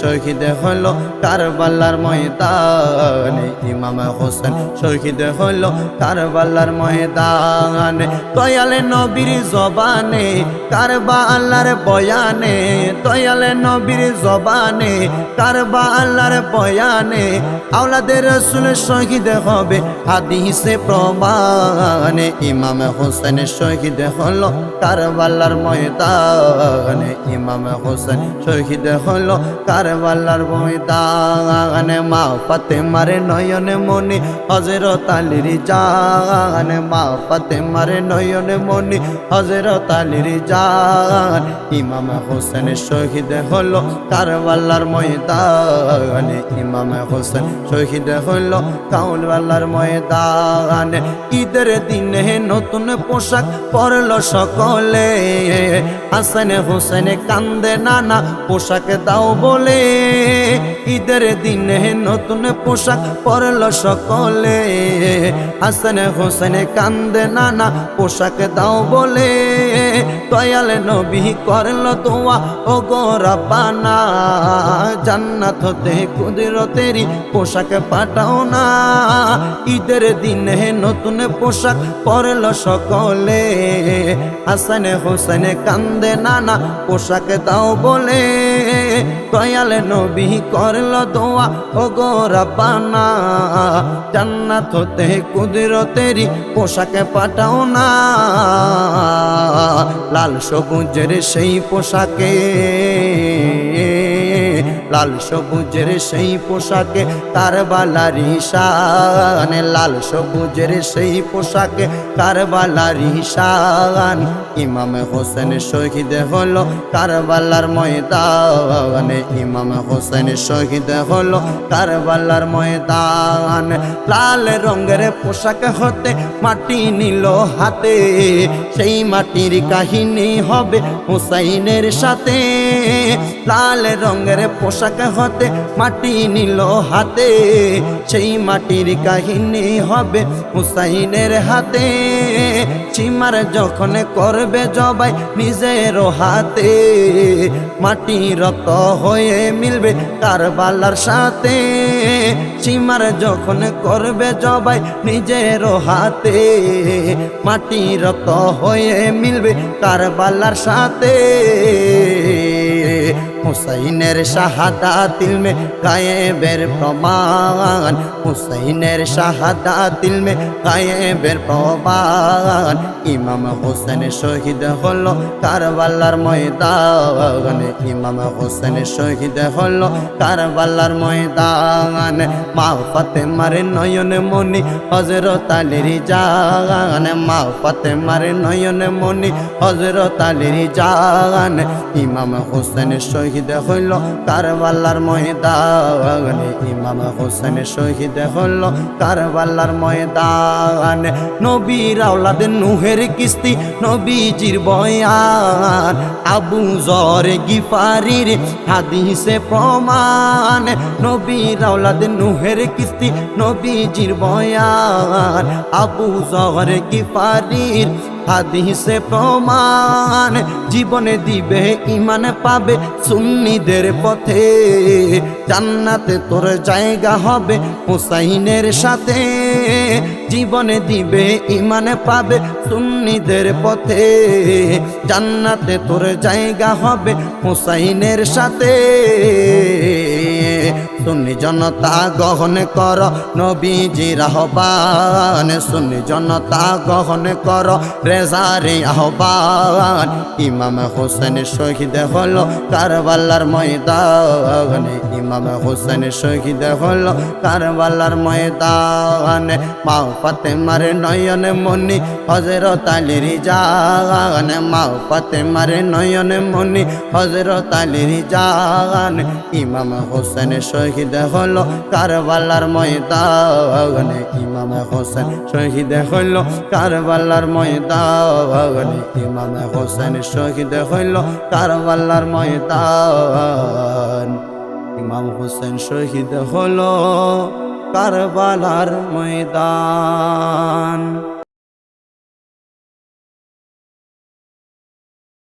শহীদ হলো কারবালার ময়দান। ইমাম হোসেন শহীদ হলো কারবালার ময়দান। দয়ালে নবীর জবানে, কারবালার বয়ানে। দয়ালে নবীর জবানে, কারবালার বয়ানে। আওলাদের রসুল শহীদ হবে হাদিসে প্রমাণে। ইমাম হোসেন শহীদ হলো কারবালার ময়দানে। ইমাম হোসেন শহীদ হলো কারবালার ময়দানে মা ফাতে মারে নয়নে মনি হজরত আলীর জান মা ফাতে মারে নয়নে মনি হজরত আলীর জান ইমাম হোসেন শহীদ হলো কারবালার ময়দানে, ইমাম হোসেন শহীদ হলো কাউলওয়ালার ময়দানে। ঈদের দিনে নতুন পোশাক পরল সকলে, হাসান হোসেন কান্দে নানা পোশাক দাও বলে, ঈদের দিনে নতুন পোশাক পরল সকলে। হাসান হোসেন কান্দে, নানা, পোশাক দাও বলে, দয়াল নবী করল দোয়া ও গো রাব্বানা, জান্নাত হতে কুদরতেরি পোশাক পাঠাও না। ঈদের দিনে নতুন পোশাক পরল সকলে। হাসান হোসেন কান্দে, নানা, পোশাক দাও বলে দয়াল নবী করল দোয়া ও গো রাব্বানা, জান্নাত হতে কুদরতেরি পোশাক পাঠাও না। লাল সবুজের সেই পোশাকে লাল সবুজের সেই পোশাকে কারবালারি শান লাল সবুজের সেই পোশাকে কারবালারি শান ইমাম হোসেন শহীদ হলো কারবালার ময়দানে। ইমাম হোসেন শহীদ হলো কারবালার ময়দান। লাল রঙের পোশাক হতে মাটি নিল হাতে। সেই মাটির কাহিনী হবে হুসাইনের সাথে। লাল রঙের পোশাক হতে, মাটি নিল হাতে। সেই মাটির কাহিনী হবে হুসাইনের হাতে। চিমার যখন করবে জবাই নিজের হাতে। মাটি রক্ত হয়ে মিলবে তার বালার সাথে। চিমার যখন করবে জবাই নিজের হাতে। মাটি রক্ত হয়ে মিলবে তার বালার সাথে। হুসাইনের শাহাদাতিল মে গায়েবের প্রমাণ। হুসাইনের শাহাদাতিল মে গায়েবের প্রমাণ। ইমাম হোসেন শহীদ হলো কারবালার ময়দান। ইমাম হোসেন শহীদ হলো কারবালার ময়দান। মা ফাতেমার নয়ন মনি হজরত আলীর জান। মা ফাতেমার নয়ন মনি হজরত আলীর জান। ইমাম হোসেন শহীদ হইল কারবালার ময়দান, ইমাম হোসেন শহীদ হইল কারবালার ময়দান। নবীর আওলাদ নুহের কিস্তি, নবীজির বয়ান, আবু জর গিফারির হাদিসে প্রমাণ। নবীর আওলাদ নুহের কিস্তি, নবীজির বয়ান, আবু জর গিফারির হাদিসে প্রমাণ। জীবনে দিবে ইমান পাবে সুন্নিদের পথে। জান্নাতে তোর জায়গা হবে হুসাইনের সাথে। জীবনে দিবে ইমানে পাবে সুন্নিদের পথে। জান্নাতে তোর জায়গা হবে হুসাইনের সাথে। সুন্নি জনতা গ্রহণ কর, নবীজির আহ্বান। সুন্নি জনতা গ্রহণ কর, রেজারে আহ্বান। ইমাম হোসেন শহীদ হলো কারবালার ময়দানে। ইমাম হোসেন শহীদ হলো কারবালার ময়দানে। মা ফাতেমার নয়ন মনি হজরত আলীর জান। মা ফাতেমার নয়ন মনি হজরত আলীর জান। ইমাম হোসেন শহীদ হলো কারবালার ময়দানে, ইমাম হোসেন শহীদ হলো কারবালার ময়দানে, ইমাম হোসেন শহীদ হলো কারবালার ময়দান। ইমাম হোসেন শহীদ হলো কারবালার ময়দান।